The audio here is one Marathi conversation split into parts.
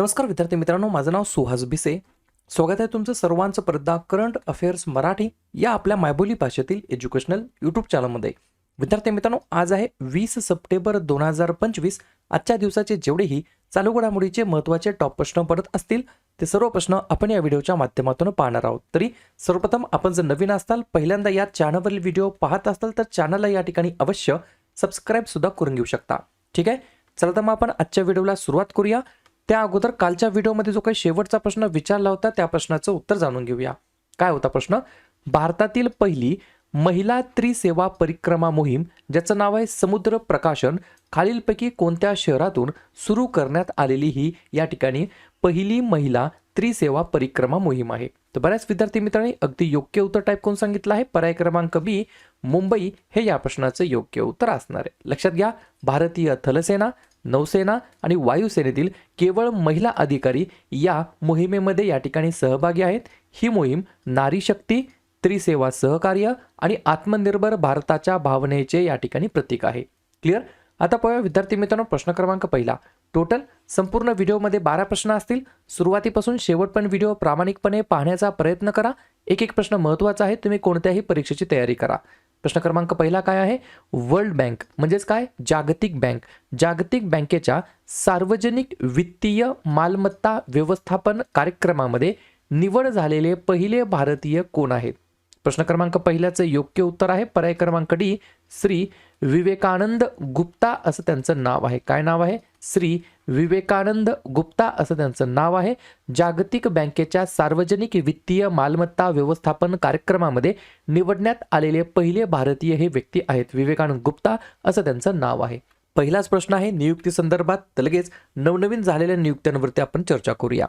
नमस्कार विद्यार्थी मित्रांनो माझं नाव सुहास भिसे. स्वागत आहे तुमचं सर्वांचं परदा करंट अफेअर्स मराठी या आपल्या मायबोली भाषेतील एज्युकेशनल यूट्यूब चॅनलमध्ये. विद्यार्थी मित्रांनो आज आहे वीस सप्टेंबर दोन हजार पंचवीस. आजच्या दिवसाचे जेवढेही चालू घडामोडीचे महत्त्वाचे टॉप प्रश्न पडत असतील ते सर्व प्रश्न आपण या व्हिडिओच्या माध्यमातून पाहणार आहोत. तरी सर्वप्रथम आपण जर नवीन असताल पहिल्यांदा या चॅनलवरील व्हिडिओ पाहत असाल तर चॅनलला या ठिकाणी अवश्य सबस्क्राईब सुद्धा करून घेऊ शकता. ठीक आहे? चला तर मग आपण आजच्या व्हिडिओला सुरुवात करूया. त्या अगोदर कालच्या व्हिडिओमध्ये जो काही शेवटचा प्रश्न विचारला होता त्या प्रश्नाचं उत्तर जाणून घेऊया. काय होता प्रश्न? भारतातील पहिली महिला त्रिसेवा परिक्रमा मोहीम ज्याचं नाव आहे समुद्र प्रकाशन खालीलपैकी कोणत्या शहरातून सुरू करण्यात आलेली ही या ठिकाणी पहिली महिला त्रिसेवा परिक्रमा मोहीम आहे. तर बऱ्याच विद्यार्थी मित्रांनी अगदी योग्य उत्तर टाईप करून सांगितलं आहे. पर्याय क्रमांक बी मुंबई हे या प्रश्नाचं योग्य उत्तर असणार आहे. लक्षात घ्या भारतीय थलसेना नौसेना आणि वायुसेनेतील केवळ महिला अधिकारी या मोहिमेमध्ये या ठिकाणी सहभागी आहेत. ही मोहीम नारी शक्ती त्रिसेवा सहकार्य आणि आत्मनिर्भर भारताच्या भावनेचे या ठिकाणी प्रतीक आहे. क्लिअर? आता पाहूया विद्यार्थी मित्रांनो प्रश्न क्रमांक पहिला. टोटल संपूर्ण व्हिडिओमध्ये बारा प्रश्न असतील. सुरुवातीपासून शेवटपर्यंत व्हिडिओ प्रामाणिकपणे पाहण्याचा प्रयत्न करा. एक एक प्रश्न महत्त्वाचा आहे. तुम्ही कोणत्याही परीक्षेची तयारी करा. प्रश्न क्रमांक पहिला काय आहे? World bank. म्हणजेच काय? जागतिक बँक. जागतिक बँकेच्या सार्वजनिक वित्तीय मालमत्ता व्यवस्थापन कार्यक्रमामध्ये निवड झालेले पहिले भारतीय कोण आहेत? प्रश्न क्रमांक पहिल्याचं योग्य उत्तर आहे. पर्याय क्रमांक डी श्री विवेकानंद गुप्ता असं त्यांचं नाव आहे. काय नाव आहे? श्री विवेकानंद गुप्ता असं त्यांचं नाव आहे. जागतिक बँकेच्या सार्वजनिक वित्तीय मालमत्ता व्यवस्थापन कार्यक्रमामध्ये निवडण्यात आलेले पहिले भारतीय हे व्यक्ती आहेत विवेकानंद गुप्ता असं त्यांचं नाव आहे. पहिलाच प्रश्न आहे नियुक्ती संदर्भात तर लगेच नवनवीन झालेल्या नियुक्त्यांवरती आपण चर्चा करूया.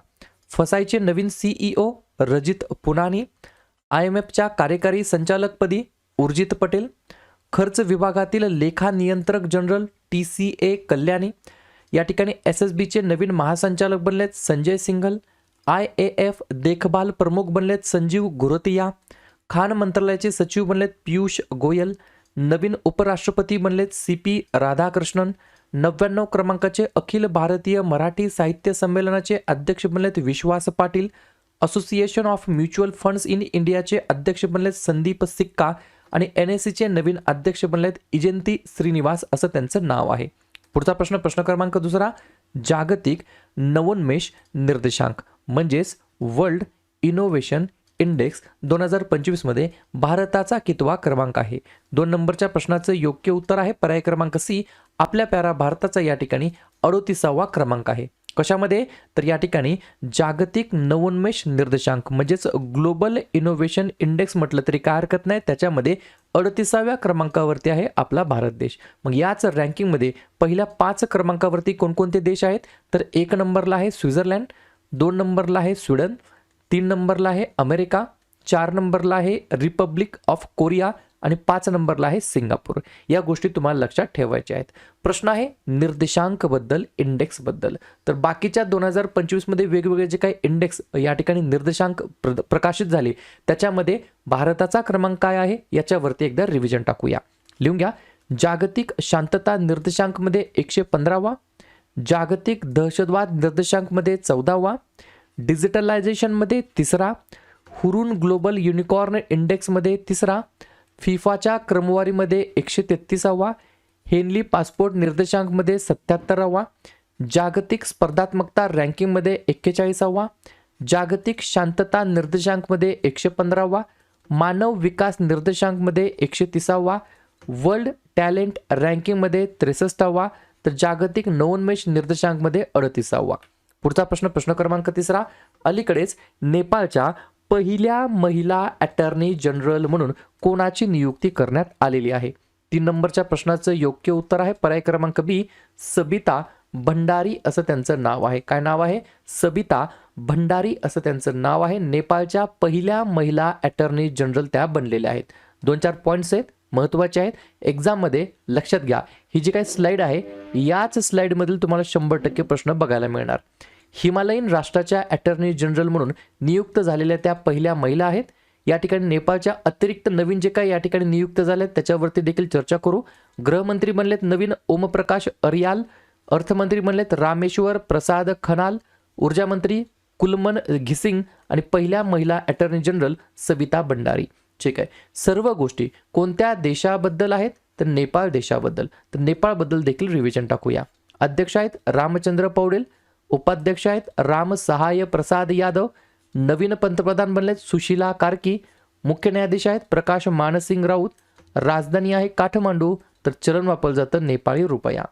फसायचे नवीन CEO Rajit Punani I M एफच्या कार्यकारी संचालकपदी उर्जित पटेल खर्च विभागातील लेखा नियंत्रक general T C A Kalyani या ठिकाणी एस एस बीचे नवीन महासंचालक बनलेत Sanjay Singhal I A F देखभाल प्रमुख बनलेत संजीव गुरतिया खान मंत्रालयाचे सचिव बनलेत पियुष गोयल नवीन उपराष्ट्रपती बनलेत सी पी राधाकृष्णन नव्याण्णव क्रमांकाचे अखिल भारतीय मराठी साहित्य संमेलनाचे अध्यक्ष बनलेत Vishwas Patil association of mutual funds in इंडियाचे अध्यक्ष बनलेत संदीप सिक्का आणि एन एस सीचे नवीन अध्यक्ष बनलेत इजंती श्रीनिवास असं त्यांचं नाव आहे. पुढचा प्रश्न प्रश्न क्रमांक दुसरा जागतिक नवोन्मेष निर्देशांक म्हणजेच वर्ल्ड इनोव्हेशन इंडेक्स दोन हजार पंचवीसमध्ये भारताचा कितवा क्रमांक आहे? दोन नंबरच्या प्रश्नाचं योग्य उत्तर आहे. पर्याय क्रमांक सी आपल्या प्यारा भारताचा या ठिकाणी अडोतीसावा क्रमांक आहे. कशामध्ये? तर या ठिकाणी जागतिक नवोन्मेष निर्देशांक म्हणजेच ग्लोबल इनोव्हेशन इंडेक्स म्हटलं तरी काय हरकत नाही. त्याच्यामध्ये अडतीसाव्या क्रमांकावरती आहे आपला भारत देश. मग याच रँकिंगमध्ये पहिल्या पाच क्रमांकावरती कोणकोणते देश आहेत? तर एक नंबरला आहे स्वित्झर्लंड दोन नंबरला आहे स्वीडन तीन नंबरला आहे अमेरिका चार नंबरला आहे रिपब्लिक ऑफ कोरिया आणि पाच नंबरला आहे सिंगापूर. या गोष्टी तुम्हाला लक्षात ठेवायच्या आहेत. प्रश्न आहे निर्देशांकबद्दल इंडेक्सबद्दल. तर बाकीच्या दोन हजार पंचवीसमध्ये वेगवेगळे जे काही इंडेक्स या ठिकाणी निर्देशांक प्र प्रकाशित झाले त्याच्यामध्ये भारताचा क्रमांक काय आहे? याच्यावरती एकदा रिव्हिजन टाकूया. लिहून घ्या. जागतिक शांतता निर्देशांकमध्ये एकशे पंधरावा जागतिक दहशतवाद निर्देशांकमध्ये चौदावा डिजिटलायझेशनमध्ये तिसरा हुरून ग्लोबल युनिकॉर्न इंडेक्समध्ये तिसरा फिफाच्या क्रमवारीमध्ये एकशे तेहतीसावा हेनली पासपोर्ट निर्देशांकमध्ये सत्याहत्तरावा जागतिक स्पर्धात्मकता रँकिंगमध्ये एक्केचाळीसावा जागतिक शांतता निर्देशांकमध्ये एकशे पंधरावा मानव विकास निर्देशांकमध्ये एकशे तिसावा वर्ल्ड टॅलेंट रँकिंगमध्ये त्रेसष्टावा तर जागतिक नवोन्मेष निर्देशांकमध्ये अडतीसावा. पुढचा प्रश्न प्रश्न क्रमांक तिसरा. अलीकडेच नेपाळच्या पहिल्या महिला अटर्नी जनरल म्हणून कोणाची नियुक्ती करण्यात आलेली आहे? तीन नंबरच्या प्रश्नाचं योग्य उत्तर आहे. पर्याय क्रमांक बी सबिता भंडारी असं त्यांचं नाव आहे. काय नाव आहे? सबिता भंडारी असं त्यांचं नाव आहे. नेपाळच्या पहिल्या महिला अटर्नी जनरल त्या बनलेल्या आहेत. दोन चार पॉईंट्स आहेत महत्त्वाचे आहेत. एक्झाममध्ये लक्षात घ्या. ही जी काही स्लाईड आहे याच स्लाईडमधील तुम्हाला शंभर टक्के प्रश्न बघायला मिळणार. हिमालयीन राष्ट्राच्या अटर्नी जनरल म्हणून नियुक्त झालेल्या त्या पहिल्या महिला आहेत. या ठिकाणी नेपाळच्या अतिरिक्त नवीन जे काही या ठिकाणी नियुक्त झाले आहेत त्याच्यावरती देखील चर्चा करू. गृहमंत्री बनलेत नवीन ओमप्रकाश अरियाल अर्थमंत्री बनलेत रामेश्वर प्रसाद खनाल ऊर्जा मंत्री कुलमन घिसिंग आणि पहिल्या महिला अटर्नी जनरल सविता भंडारी. ठीक आहे. सर्व गोष्टी कोणत्या देशाबद्दल आहेत? तर नेपाळ देशाबद्दल. तर नेपाळबद्दल देखील रिव्हिजन टाकूया. अध्यक्ष आहेत रामचंद्र पौडेल उपाध्यक्ष आहेत राम सहाय प्रसाद यादव नवीन पंतप्रधान बनलेत सुशीला कार्की मुख्य न्यायाधीश आहेत प्रकाश मानसिंग राऊत राजधानी आहे काठमांडू तर चलन वापरलं जातं नेपाळी रुपया.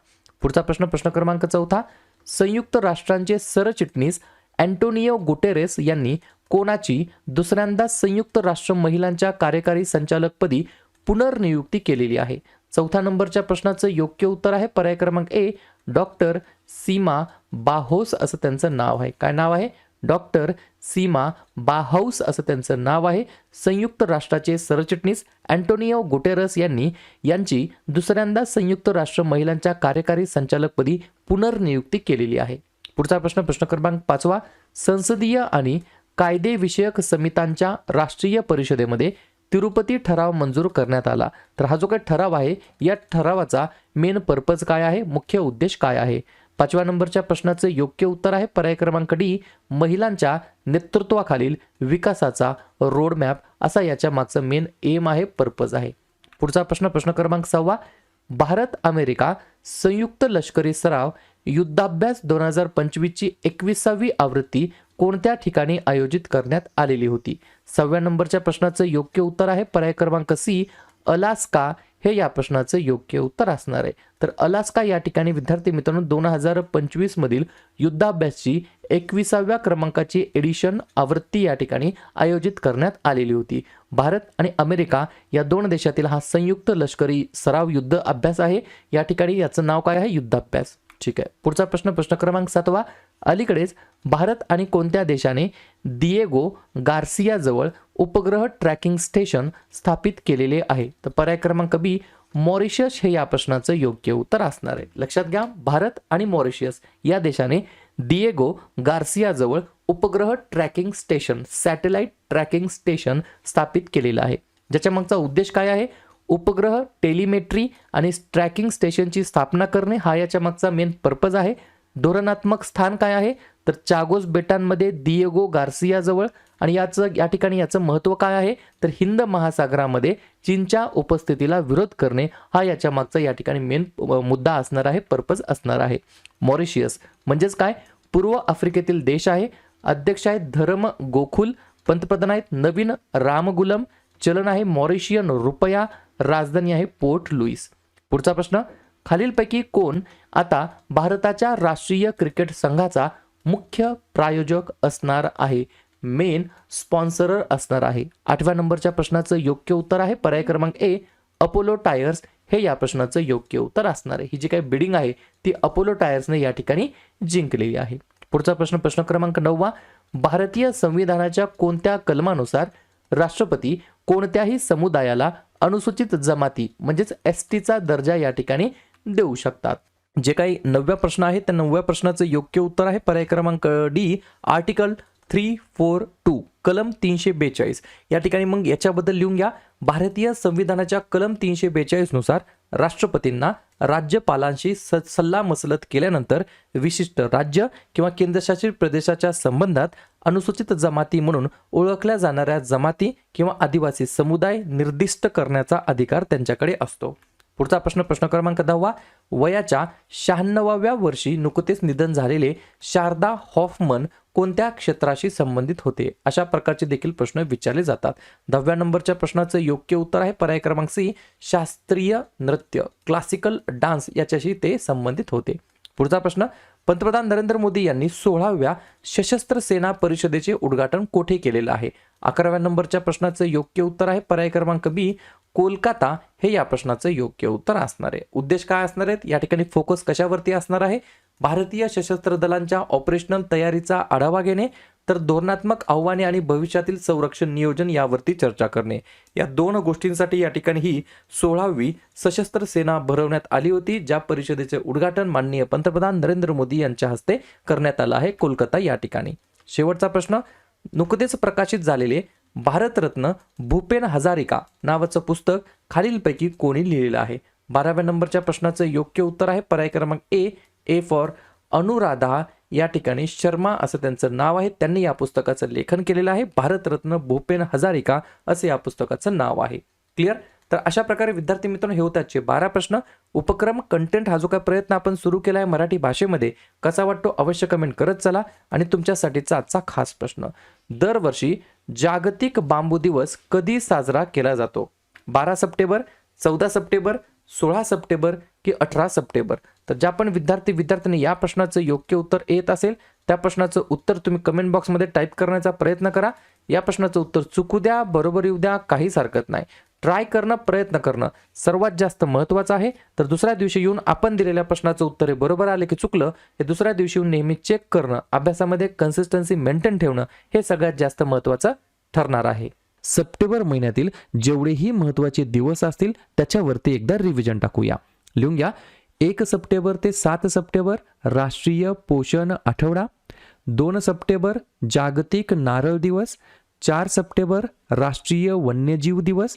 पुढचा प्रश्न प्रश्न क्रमांक चौथा. संयुक्त राष्ट्रांचे सरचिटणीस अँटोनियो गुटेरेस यांनी कोणाची दुसऱ्यांदा संयुक्त राष्ट्र महिलांच्या कार्यकारी संचालकपदी पुनर्नियुक्ती केलेली आहे? चौथ्या नंबरच्या प्रश्नाचं योग्य उत्तर आहे. पर्याय क्रमांक ए डॉक्टर सीमा बाहोस असं त्यांचं नाव आहे. काय नाव आहे? डॉक्टर सीमा बाहाऊस असं त्यांचं नाव आहे. संयुक्त राष्ट्राचे सरचिटणीस अँटोनिओ गुटेरस यांनी यांची दुसऱ्यांदा संयुक्त राष्ट्र महिलांच्या कार्यकारी संचालकपदी पुनर्नियुक्ती केलेली आहे. पुढचा प्रश्न प्रश्न क्रमांक पाचवा. संसदीय आणि कायदेविषयक समितांच्या राष्ट्रीय परिषदेमध्ये तिरुपती ठराव मंजूर करण्यात आला. तर हा जो काही ठराव आहे या ठरावाचा मेन पर्पज काय आहे? मुख्य उद्देश काय आहे? पाचव्या नंबरच्या प्रश्नाचं योग्य उत्तर आहे. पर्याय क्रमांक डी महिलांच्या नेतृत्वाखालील विकासाचा रोडमॅप असा याच्या मागचं मेन एम आहे पर्पज आहे. पुढचा प्रश्न प्रश्न क्रमांक सहावा. भारत अमेरिका संयुक्त लष्करी सराव युद्धाभ्यास दोन हजार पंचवीसची एकविसावी आवृत्ती कोणत्या ठिकाणी आयोजित करण्यात आलेली होती? सहाव्या नंबरच्या प्रश्नाचं योग्य उत्तर आहे. पर्याय क्रमांक सी अलास्का हे या प्रश्नाचं योग्य उत्तर असणार आहे. तर अलास्का या ठिकाणी विद्यार्थी मित्रांनो दोन हजार पंचवीस मधील युद्धाभ्यासची एकविसाव्या क्रमांकाची एडिशन आवृत्ती या ठिकाणी आयोजित करण्यात आलेली होती. भारत आणि अमेरिका या दोन देशातील हा संयुक्त लष्करी सराव युद्ध अभ्यास आहे. या ठिकाणी याचं नाव काय आहे? युद्धाभ्यास. ठीक आहे. पुढचा प्रश्न प्रश्न क्रमांक सातवा. अलीकडेच भारत आणि कोणत्या देशाने दिएगो गार्सियाजवळ उपग्रह ट्रॅकिंग स्टेशन स्थापित केलेले आहे. तर पर्याय क्रमांक बी मॉरिशस हे या प्रश्नाचं योग्य उत्तर असणार आहे. लक्षात घ्या भारत आणि मॉरिशियस या देशाने दिएगो गार्सियाजवळ उपग्रह tracking station satellite tracking station स्थापित केलेलं आहे. ज्याच्या मागचा उद्देश काय आहे? उपग्रह टेलिमेट्री आणि ट्रॅकिंग स्टेशनची स्थापना करणे हा याच्या मागचा मेन पर्पज आहे. धोरणात्मक स्थान काय आहे? तर चागोस बेटांमध्ये दिएगो गार्सियाजवळ आणि याचं या ठिकाणी याचं महत्त्व काय आहे? तर हिंद महासागरामध्ये चीनच्या उपस्थितीला विरोध करणे हा याच्या मागचा या ठिकाणी मेन मुद्दा असणार आहे पर्पज असणार आहे. मॉरिशियस म्हणजेच काय? पूर्व आफ्रिकेतील देश आहे. अध्यक्ष आहेत धर्म गोखुल पंतप्रधान आहेत नवीन रामगुलम चलन आहे मॉरिशियन रुपया राजधानी आहे पोर्ट लुईस. पुढचा प्रश्न खालीलपैकी कोण आता भारताच्या राष्ट्रीय क्रिकेट संघाचा मुख्य प्रायोजक असणार आहे? मेन स्पॉन्सरर असणार आहे. आठव्या नंबरच्या प्रश्नाचं योग्य उत्तर आहे. पर्याय क्रमांक ए अपोलो टायर्स हे या प्रश्नाचं योग्य उत्तर असणार आहे. ही जी काही बिडिंग आहे ती अपोलो टायर्सने या ठिकाणी जिंकलेली आहे. पुढचा प्रश्न प्रश्न क्रमांक नववा. भारतीय संविधानाच्या कोणत्या कलमानुसार राष्ट्रपती कोणत्याही समुदायाला अनुसूचित जमाती म्हणजेच एस टीचा दर्जा या ठिकाणी देऊ शकतात? जे काही नवव्या प्रश्न आहे त्या नवव्या प्रश्नाचं योग्य उत्तर आहे. पर्याय क्रमांक D article three four two कलम तीनशे बेचाळीस. या ठिकाणी मग याच्याबद्दल लिहून घ्या. भारतीय संविधानाच्या कलम तीनशे बेचाळीसनुसार राष्ट्रपतींना राज्यपालांशी स सल्ला मसलत केल्यानंतर विशिष्ट राज्य किंवा केंद्रशासित प्रदेशाच्या संबंधात अनुसूचित जमाती म्हणून ओळखल्या जाणाऱ्या जमाती किंवा आदिवासी समुदाय निर्दिष्ट करण्याचा अधिकार त्यांच्याकडे असतो. पुढचा प्रश्न प्रश्न क्रमांक दहावा. वयाच्या शहाण्णवाव्या वर्षी नुकतेच निधन झालेले शारदा हॉफमन कोणत्या क्षेत्राशी संबंधित होते? अशा प्रकारचे देखील प्रश्न विचारले जातात. दहाव्या नंबरच्या प्रश्नाचं योग्य उत्तर आहे पर्याय क्रमांक सी शास्त्रीय नृत्य. क्लासिकल डान्स याच्याशी ते संबंधित होते. पुढचा प्रश्न पंतप्रधान नरेंद्र मोदी यांनी सोळाव्या सशस्त्र सेना परिषदेचे उद्घाटन कोठे केलेलं आहे? अकराव्या नंबरच्या प्रश्नाचं योग्य उत्तर आहे पर्याय क्रमांक बी कोलकाता हे या प्रश्नाचं योग्य उत्तर असणार आहे. उद्देश काय असणार आहेत? या ठिकाणी फोकस कशावरती असणार आहे? भारतीय सशस्त्र दलांच्या ऑपरेशनल तयारीचा आढावा घेणे तर धोरणात्मक आव्हाने आणि भविष्यातील संरक्षण नियोजन यावरती चर्चा करणे. या दोन गोष्टींसाठी या ठिकाणी ही सोळावी सशस्त्र सेना भरवण्यात आली होती ज्या परिषदेचे उद्घाटन माननीय पंतप्रधान नरेंद्र मोदी यांच्या हस्ते करण्यात आलं आहे कोलकाता या ठिकाणी. शेवटचा प्रश्न नुकतेच प्रकाशित झालेले भारतरत्न भूपेन हजारिका नावाचं पुस्तक खालीलपैकी कोणी लिहिलेलं आहे. बाराव्या नंबरच्या प्रश्नाचं योग्य उत्तर आहे. पर्याय क्रमांक ए ए फॉर अनुराधा. या ठिकाणी शर्मा असं त्यांचं नाव आहे. त्यांनी या पुस्तकाचं लेखन केलेलं आहे. भारतरत्न भूपेन हजारिका असं या पुस्तकाचं नाव आहे. क्लिअर तर अशा प्रकारे विद्यार्थी मित्रांनो हे होते बारा प्रश्न. उपक्रम कंटेंट हा जो काय प्रयत्न आपण सुरू केला आहे मराठी भाषेमध्ये कसा वाटतो अवश्य कमेंट करत चला. आणि तुमच्यासाठीचा आजचा खास प्रश्न. दरवर्षी जागतिक बांबू दिवस कधी साजरा केला जातो? बारा सप्टेंबर चौदा सप्टेंबर सोळा सप्टेंबर की अठरा सप्टेंबर? तर ज्या पण विद्यार्थी विद्यार्थ्यांनी या प्रश्नाचं योग्य उत्तर येत असेल त्या प्रश्नाचं उत्तर तुम्ही कमेंट बॉक्समध्ये टाईप करण्याचा प्रयत्न करा. या प्रश्नाचं उत्तर चुकू द्या बरोबर येऊ द्या काहीच हरकत नाही. ट्राय करणं प्रयत्न करणं सर्वात जास्त महत्त्वाचं आहे. तर दुसऱ्या दिवशी येऊन आपण दिलेल्या प्रश्नाचं उत्तर हे बरोबर आले की चुकलं हे दुसऱ्या दिवशी येऊन नेहमी चेक करणं अभ्यासामध्ये कन्सिस्टन्सी मेंटेन ठेवणं हे सगळ्यात जास्त महत्त्वाचं ठरणार आहे. सप्टेंबर महिन्यातील जेवढेही महत्त्वाचे दिवस असतील त्याच्यावरती एकदा रिव्हिजन टाकूया. लिहून घ्या. एक सप्टेंबर ते सात सप्टेंबर राष्ट्रीय पोषण आठवडा. दोन सप्टेंबर जागतिक नारळ दिवस. चार सप्टेंबर राष्ट्रीय वन्यजीव दिवस.